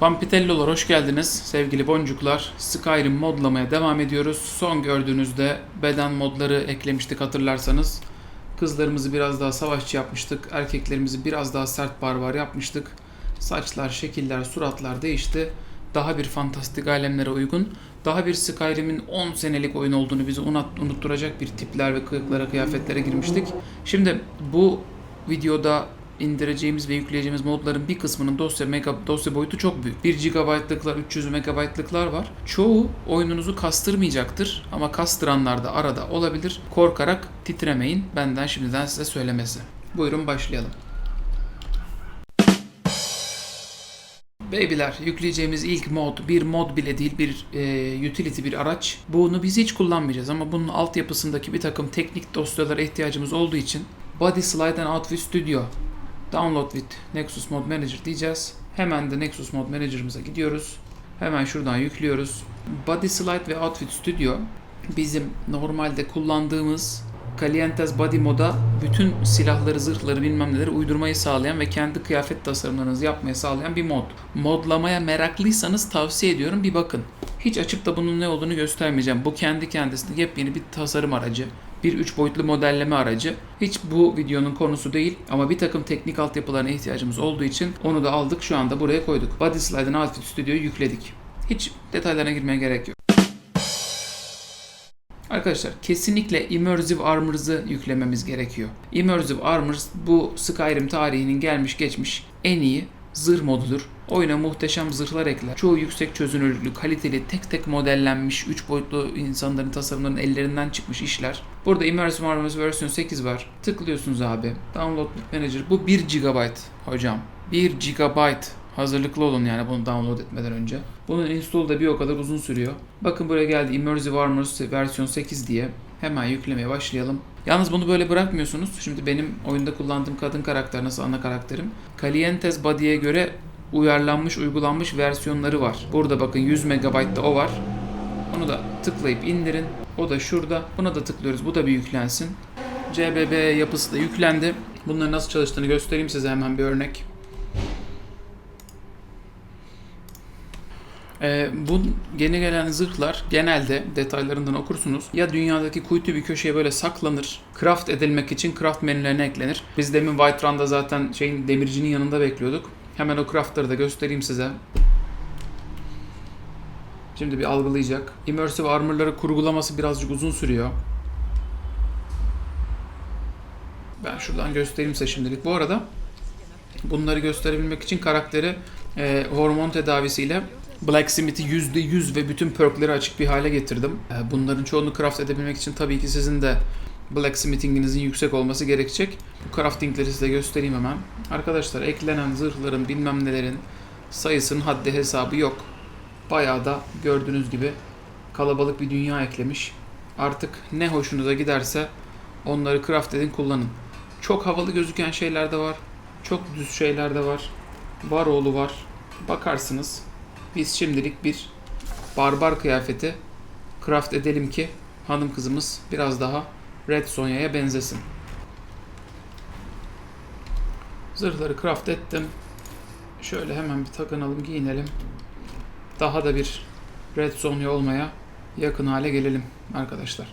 Pampitellolar hoş geldiniz sevgili boncuklar. Skyrim modlamaya devam ediyoruz. Son gördüğünüzde beden modları eklemiştik hatırlarsanız. Kızlarımızı biraz daha savaşçı yapmıştık. Erkeklerimizi biraz daha sert barbar yapmıştık. Saçlar, şekiller, suratlar değişti. Daha bir fantastik alemlere uygun, daha bir Skyrim'in 10 senelik oyun olduğunu unut- unutturacak bir tipler ve kılıklara, kıyafetlere girmiştik. Şimdi bu videoda indireceğimiz ve yükleyeceğimiz modların bir kısmının dosya mega dosya boyutu çok büyük. 1 GB'lıklar, 300 MB'lıklar var. Çoğu oyununuzu kastırmayacaktır ama kastıranlar da arada olabilir. Korkarak titremeyin. Benden şimdiden size söylemesi. Buyurun başlayalım. Babyler yükleyeceğimiz ilk mod bir mod bile değil bir e, utility bir araç. Bunu biz hiç kullanmayacağız ama bunun altyapısındaki bir takım teknik dosyalara ihtiyacımız olduğu için Body Slide and Outfit Studio Download with Nexus Mod Manager diyeceğiz. Hemen de Nexus Mod Manager'ımıza gidiyoruz. Hemen şuradan yüklüyoruz. Body Slide ve Outfit Studio bizim normalde kullandığımız Calientes Body moda bütün silahları, zırhları bilmem neleri uydurmayı sağlayan ve kendi kıyafet tasarımlarınızı yapmayı sağlayan bir mod. Modlamaya meraklıysanız tavsiye ediyorum bir bakın. Hiç açıp da bunun ne olduğunu göstermeyeceğim. Bu kendi kendisine yepyeni bir tasarım aracı. Bir üç boyutlu modelleme aracı. Hiç bu videonun konusu değil ama bir takım teknik altyapılarına ihtiyacımız olduğu için onu da aldık şu anda buraya koyduk. Body Slide and Outfit Studio'yu yükledik. Hiç detaylarına girmeye gerek yok. Arkadaşlar kesinlikle Immersive Armor'ı yüklememiz gerekiyor. Immersive Armor bu Skyrim tarihinin gelmiş geçmiş en iyi zırh modudur. Oyuna muhteşem zırhlar ekler. Çoğu yüksek çözünürlüklü, kaliteli, tek tek modellenmiş, 3 boyutlu insanların tasarımlarının ellerinden çıkmış işler. Burada Immersive Armor versiyon 8 var. Tıklıyorsunuz abi. Download Manager. Bu 1 GB hocam. 1 GB. Hazırlıklı olun yani bunu download etmeden önce. Bunun install da bir o kadar uzun sürüyor. Bakın buraya geldi Immersive Armor versiyon 8 diye. Hemen yüklemeye başlayalım. Yalnız bunu böyle bırakmıyorsunuz. Şimdi benim oyunda kullandığım kadın karakter nasıl ana karakterim. Calientes Body'ye göre uyarlanmış, uygulanmış versiyonları var. Burada bakın 100 MB'da o var. Onu da tıklayıp indirin. O da şurada. Buna da tıklıyoruz. Bu da bir yüklensin. CBB yapısı da yüklendi. Bunların nasıl çalıştığını göstereyim size hemen bir örnek. Ee, bu yeni gelen zırhlar genelde detaylarından okursunuz. Ya dünyadaki kuytu bir köşeye böyle saklanır. Craft edilmek için craft menülerine eklenir. Biz demin White Run'da zaten şeyin demircinin yanında bekliyorduk. Hemen o craftları da göstereyim size. Şimdi bir algılayacak. Immersive armor'ları kurgulaması birazcık uzun sürüyor. Ben şuradan göstereyim size şimdilik. Bu arada bunları gösterebilmek için karakteri e, hormon tedavisiyle Blacksmith'i %100 ve bütün perkleri açık bir hale getirdim. E, Bunların çoğunu craft edebilmek için tabii ki sizin de Blacksmith'inginizin yüksek olması gerekecek. Bu craftingleri size göstereyim hemen. Arkadaşlar eklenen zırhların bilmem nelerin sayısının haddi hesabı yok. Bayağı da gördüğünüz gibi kalabalık bir dünya eklemiş. Artık ne hoşunuza giderse onları craft edin kullanın. Çok havalı gözüken şeyler de var. Çok düz şeyler de var. Varoğlu var. Bakarsınız. Biz şimdilik bir barbar kıyafeti craft edelim ki hanım kızımız biraz daha Red Sonya'ya benzesin. Zırhları craft ettim. Şöyle hemen bir takınalım, giyinelim. Daha da bir Red Sonya olmaya yakın hale gelelim arkadaşlar.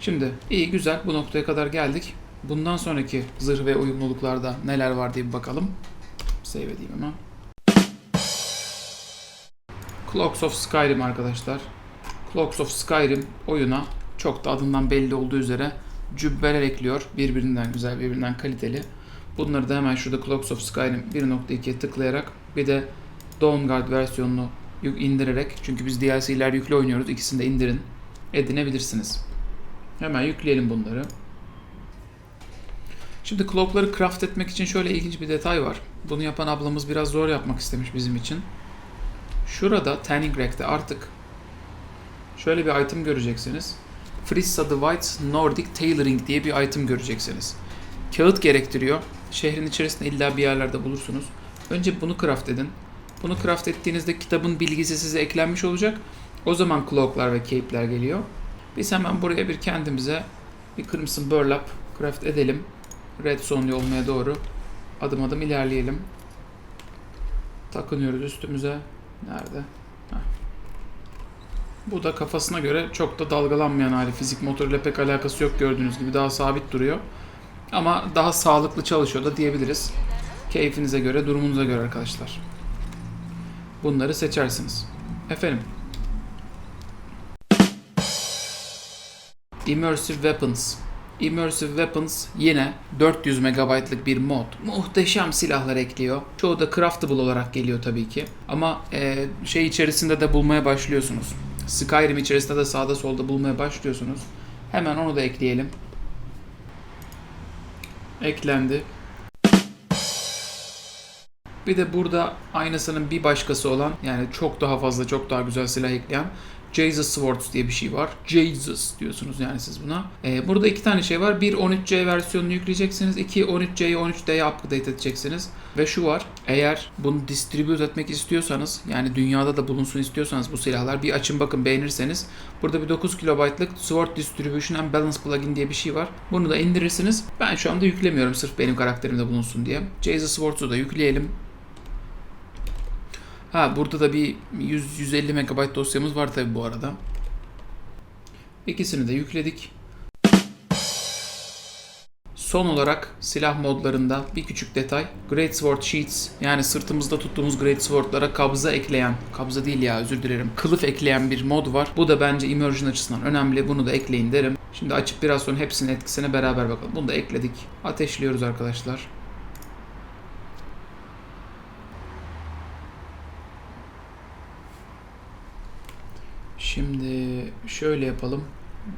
Şimdi iyi güzel bu noktaya kadar geldik. Bundan sonraki zırh ve uyumluluklarda neler var diye bir bakalım. Save edeyim hemen. Clocks of Skyrim arkadaşlar. Clocks of Skyrim oyuna çok da adından belli olduğu üzere cübbeler ekliyor. Birbirinden güzel, birbirinden kaliteli. Bunları da hemen şurada Clocks of Skyrim 1.2'ye tıklayarak bir de Dawnguard versiyonunu indirerek çünkü biz DLC'ler yüklü oynuyoruz. İkisini de indirin. Edinebilirsiniz. Hemen yükleyelim bunları. Şimdi clockları craft etmek için şöyle ilginç bir detay var. Bunu yapan ablamız biraz zor yapmak istemiş bizim için. Şurada Tanning Rack'te artık şöyle bir item göreceksiniz. Frissa the White Nordic Tailoring diye bir item göreceksiniz. Kağıt gerektiriyor. Şehrin içerisinde illa bir yerlerde bulursunuz. Önce bunu craft edin. Bunu craft ettiğinizde kitabın bilgisi size eklenmiş olacak. O zaman cloaklar ve cape'ler geliyor. Biz hemen buraya bir kendimize bir Crimson Burlap craft edelim. Red Son olmaya doğru adım adım ilerleyelim. Takınıyoruz üstümüze. Nerede? Bu da kafasına göre çok da dalgalanmayan hali. Fizik motoruyla pek alakası yok gördüğünüz gibi. Daha sabit duruyor. Ama daha sağlıklı çalışıyor da diyebiliriz. Keyfinize göre, durumunuza göre arkadaşlar. Bunları seçersiniz. Efendim. Immersive Weapons. Immersive Weapons yine 400 MB'lık bir mod. Muhteşem silahlar ekliyor. Çoğu da craftable olarak geliyor tabii ki. Ama e, şey içerisinde de bulmaya başlıyorsunuz. Skyrim içerisinde de sağda solda bulmaya başlıyorsunuz. Hemen onu da ekleyelim. Eklendi. Bir de burada aynısının bir başkası olan yani çok daha fazla çok daha güzel silah ekleyen Jesus Swords diye bir şey var. Jesus diyorsunuz yani siz buna. Ee, burada iki tane şey var. Bir 13C versiyonunu yükleyeceksiniz. İki 13C'yi 13D'ye upgrade edeceksiniz. Ve şu var. Eğer bunu distribute etmek istiyorsanız yani dünyada da bulunsun istiyorsanız bu silahlar bir açın bakın beğenirseniz. Burada bir 9 KB'lık Sword Distribution and Balance plugin diye bir şey var. Bunu da indirirsiniz. Ben şu anda yüklemiyorum sırf benim karakterimde bulunsun diye. Jesus Swords'u da yükleyelim. Ha burada da bir 100-150 MB dosyamız var tabi bu arada. İkisini de yükledik. Son olarak silah modlarında bir küçük detay. Great Sword Sheets yani sırtımızda tuttuğumuz Great Sword'lara kabza ekleyen, kabza değil ya özür dilerim, kılıf ekleyen bir mod var. Bu da bence immersion açısından önemli. Bunu da ekleyin derim. Şimdi açıp biraz sonra hepsinin etkisine beraber bakalım. Bunu da ekledik. Ateşliyoruz arkadaşlar. Şimdi şöyle yapalım.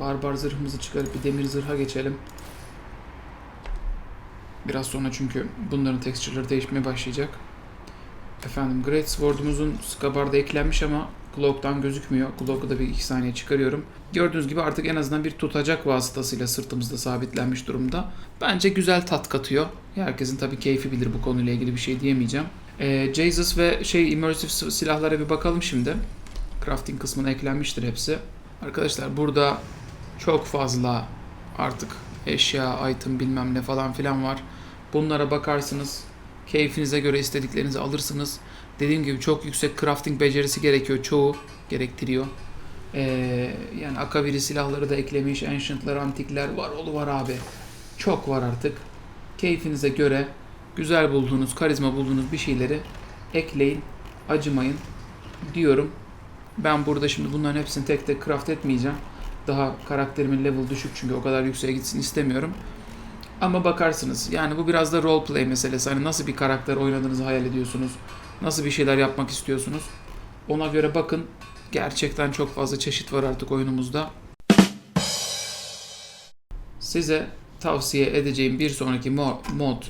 Barbar zırhımızı çıkarıp bir demir zırha geçelim. Biraz sonra çünkü bunların texture'ları değişmeye başlayacak. Efendim Great Sword'umuzun scabarda eklenmiş ama Cloak'tan gözükmüyor. Cloak'u da bir iki saniye çıkarıyorum. Gördüğünüz gibi artık en azından bir tutacak vasıtasıyla sırtımızda sabitlenmiş durumda. Bence güzel tat katıyor. Herkesin tabii keyfi bilir bu konuyla ilgili bir şey diyemeyeceğim. Ee, Jesus ve şey immersive silahlara bir bakalım şimdi. Crafting kısmına eklenmiştir hepsi. Arkadaşlar burada çok fazla artık eşya, item bilmem ne falan filan var. Bunlara bakarsınız. Keyfinize göre istediklerinizi alırsınız. Dediğim gibi çok yüksek crafting becerisi gerekiyor. Çoğu gerektiriyor. Ee, yani akaviri silahları da eklemiş. Ancient'lar, antikler var. Olu var abi. Çok var artık. Keyfinize göre güzel bulduğunuz, karizma bulduğunuz bir şeyleri ekleyin. Acımayın diyorum. Ben burada şimdi bunların hepsini tek tek craft etmeyeceğim. Daha karakterimin level düşük çünkü o kadar yükseğe gitsin istemiyorum. Ama bakarsınız yani bu biraz da role play meselesi. Hani nasıl bir karakter oynadığınızı hayal ediyorsunuz. Nasıl bir şeyler yapmak istiyorsunuz. Ona göre bakın. Gerçekten çok fazla çeşit var artık oyunumuzda. Size tavsiye edeceğim bir sonraki mo- mod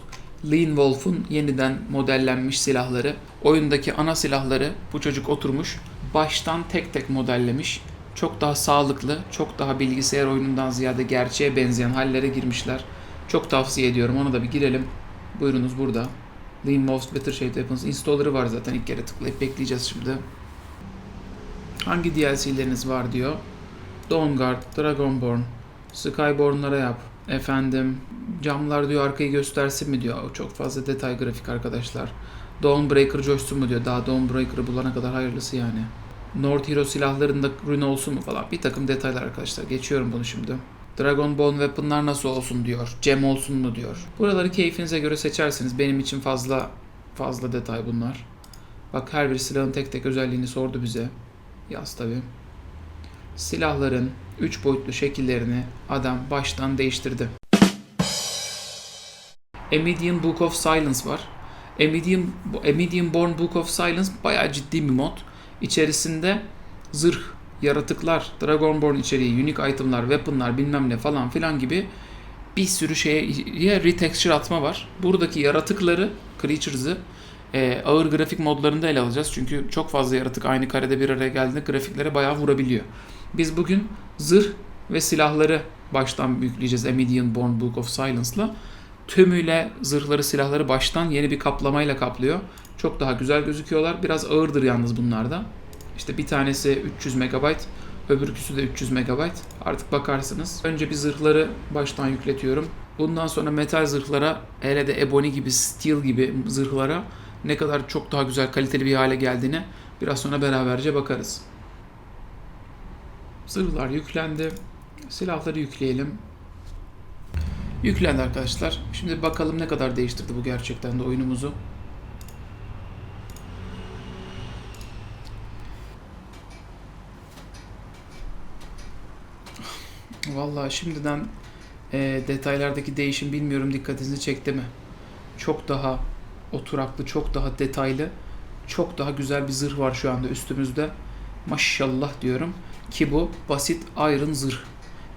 Lean Wolf'un yeniden modellenmiş silahları. Oyundaki ana silahları bu çocuk oturmuş baştan tek tek modellemiş. Çok daha sağlıklı, çok daha bilgisayar oyunundan ziyade gerçeğe benzeyen hallere girmişler. Çok tavsiye ediyorum. Ona da bir girelim. Buyurunuz burada. Lean Most Better Shape Weapons installer'ı var zaten. İlk kere tıklayıp bekleyeceğiz şimdi. Hangi DLC'leriniz var diyor. Dawnguard, Dragonborn, Skyborn'lara yap. Efendim camlar diyor arkayı göstersin mi diyor. Çok fazla detay grafik arkadaşlar. Dawnbreaker coşsun mu diyor. Daha Dawnbreaker'ı bulana kadar hayırlısı yani. North Hero silahlarında rune olsun mu falan. Bir takım detaylar arkadaşlar. Geçiyorum bunu şimdi. Dragon Bone Weapon'lar nasıl olsun diyor. Gem olsun mu diyor. Buraları keyfinize göre seçersiniz. Benim için fazla fazla detay bunlar. Bak her bir silahın tek tek özelliğini sordu bize. Yaz tabi. Silahların 3 boyutlu şekillerini adam baştan değiştirdi. Medium Book of Silence var. A Medium Born Book of Silence bayağı ciddi bir mod. İçerisinde zırh, yaratıklar, Dragonborn içeriği, unique itemlar, weaponlar bilmem ne falan filan gibi bir sürü şeye retexture atma var. Buradaki yaratıkları, creatures'ı e, ağır grafik modlarında ele alacağız. Çünkü çok fazla yaratık aynı karede bir araya geldiğinde grafiklere bayağı vurabiliyor. Biz bugün zırh ve silahları baştan yükleyeceğiz Emedian Born Book of Silence'la. Tümüyle zırhları, silahları baştan yeni bir kaplamayla kaplıyor. Çok daha güzel gözüküyorlar. Biraz ağırdır yalnız bunlar da. İşte bir tanesi 300 MB, öbürküsü de 300 MB. Artık bakarsınız. Önce bir zırhları baştan yükletiyorum. Bundan sonra metal zırhlara, hele de ebony gibi, steel gibi zırhlara ne kadar çok daha güzel, kaliteli bir hale geldiğini Biraz sonra beraberce bakarız. Zırhlar yüklendi. Silahları yükleyelim. Yüklendi arkadaşlar. Şimdi bakalım ne kadar değiştirdi bu gerçekten de oyunumuzu. Vallahi şimdiden e, detaylardaki değişim bilmiyorum dikkatinizi çekti mi? Çok daha oturaklı, çok daha detaylı, çok daha güzel bir zırh var şu anda üstümüzde. Maşallah diyorum ki bu basit iron zırh.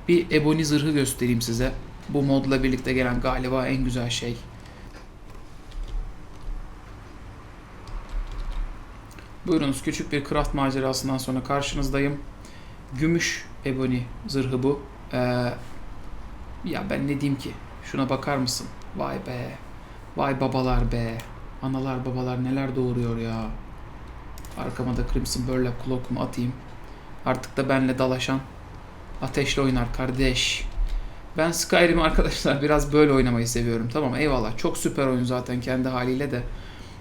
Bir ebony zırhı göstereyim size. Bu modla birlikte gelen galiba en güzel şey. Buyurunuz küçük bir craft macerasından sonra karşınızdayım. Gümüş ebony zırhı bu. Ee, ya ben ne diyeyim ki? Şuna bakar mısın? Vay be. Vay babalar be. Analar babalar neler doğuruyor ya. Arkama da Crimson Burlap Cloak'umu atayım. Artık da benle dalaşan ateşle oynar kardeş. Ben Skyrim arkadaşlar biraz böyle oynamayı seviyorum. Tamam eyvallah. Çok süper oyun zaten kendi haliyle de.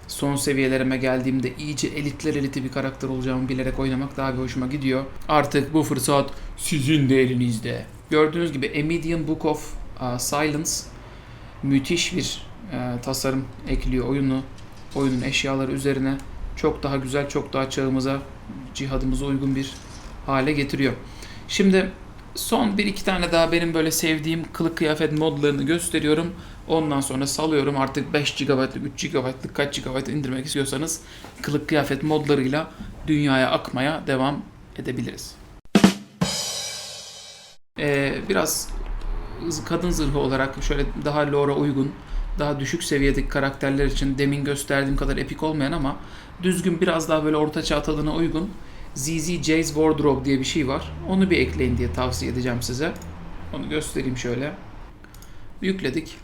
Son seviyelerime geldiğimde iyice elitler eliti bir karakter olacağımı bilerek oynamak daha bir hoşuma gidiyor. Artık bu fırsat sizin de elinizde. Gördüğünüz gibi A Medium Book of uh, Silence müthiş bir e, tasarım ekliyor oyunu. Oyunun eşyaları üzerine çok daha güzel, çok daha çağımıza, cihadımıza uygun bir hale getiriyor. Şimdi son bir iki tane daha benim böyle sevdiğim kılık kıyafet modlarını gösteriyorum. Ondan sonra salıyorum artık 5 GB'lık, 3 GB'lık kaç GB indirmek istiyorsanız kılık kıyafet modlarıyla dünyaya akmaya devam edebiliriz. Ee, biraz kadın zırhı olarak şöyle daha lore'a uygun, daha düşük seviyedeki karakterler için demin gösterdiğim kadar epik olmayan ama düzgün biraz daha böyle orta çağ tadına uygun ZZ Jay's Wardrobe diye bir şey var. Onu bir ekleyin diye tavsiye edeceğim size. Onu göstereyim şöyle. Yükledik.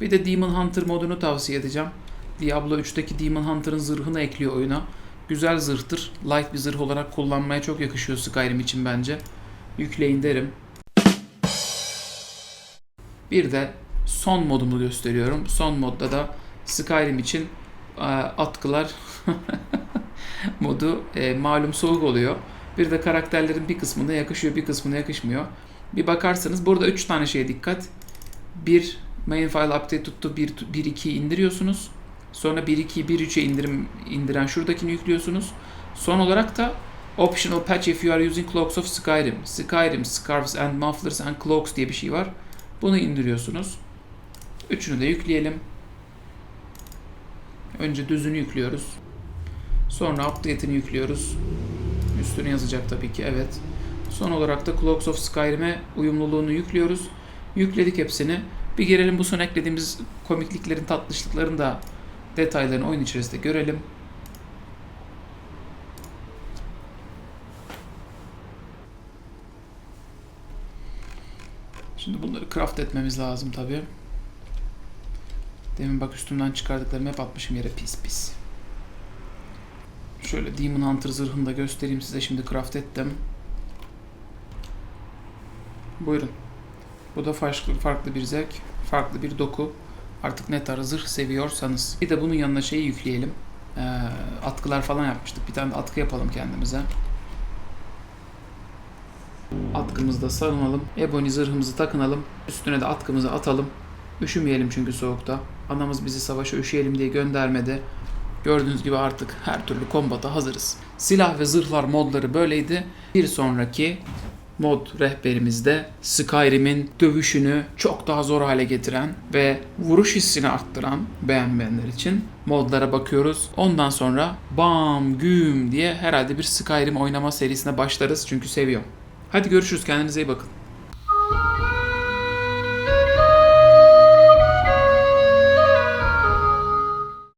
Bir de Demon Hunter modunu tavsiye edeceğim. Diablo 3'teki Demon Hunter'ın zırhını ekliyor oyuna. Güzel zırhtır. Light bir zırh olarak kullanmaya çok yakışıyor Skyrim için bence. Yükleyin derim. Bir de son modumu gösteriyorum. Son modda da Skyrim için e, atkılar modu e, malum soğuk oluyor. Bir de karakterlerin bir kısmına yakışıyor, bir kısmına yakışmıyor. Bir bakarsanız burada 3 tane şeye dikkat. Bir main file update tuttu 1.2'yi indiriyorsunuz. Sonra 1.2'yi 1.3'e indirim indiren şuradakini yüklüyorsunuz. Son olarak da optional patch if you are using cloaks of Skyrim. Skyrim scarves and mufflers and cloaks diye bir şey var. Bunu indiriyorsunuz. Üçünü de yükleyelim. Önce düzünü yüklüyoruz. Sonra update'ini yüklüyoruz. Üstüne yazacak tabii ki evet. Son olarak da Cloaks of Skyrim'e uyumluluğunu yüklüyoruz. Yükledik hepsini. Bir gelelim bu son eklediğimiz komikliklerin, tatlışlıkların da detaylarını oyun içerisinde görelim. Şimdi bunları craft etmemiz lazım tabii. Demin bak üstümden çıkardıklarımı hep atmışım yere pis pis. Şöyle Demon Hunter zırhını da göstereyim size. Şimdi craft ettim. Buyurun. Bu da farklı, farklı bir zevk, farklı bir doku. Artık ne tarz zırh seviyorsanız. Bir de bunun yanına şeyi yükleyelim. Ee, atkılar falan yapmıştık. Bir tane de atkı yapalım kendimize. Atkımızı da sarınalım. Ebony zırhımızı takınalım. Üstüne de atkımızı atalım. Üşümeyelim çünkü soğukta. Anamız bizi savaşa üşüyelim diye göndermedi. Gördüğünüz gibi artık her türlü kombata hazırız. Silah ve zırhlar modları böyleydi. Bir sonraki mod rehberimizde Skyrim'in dövüşünü çok daha zor hale getiren ve vuruş hissini arttıran beğenmeyenler için modlara bakıyoruz. Ondan sonra bam güm diye herhalde bir Skyrim oynama serisine başlarız çünkü seviyorum. Hadi görüşürüz kendinize iyi bakın.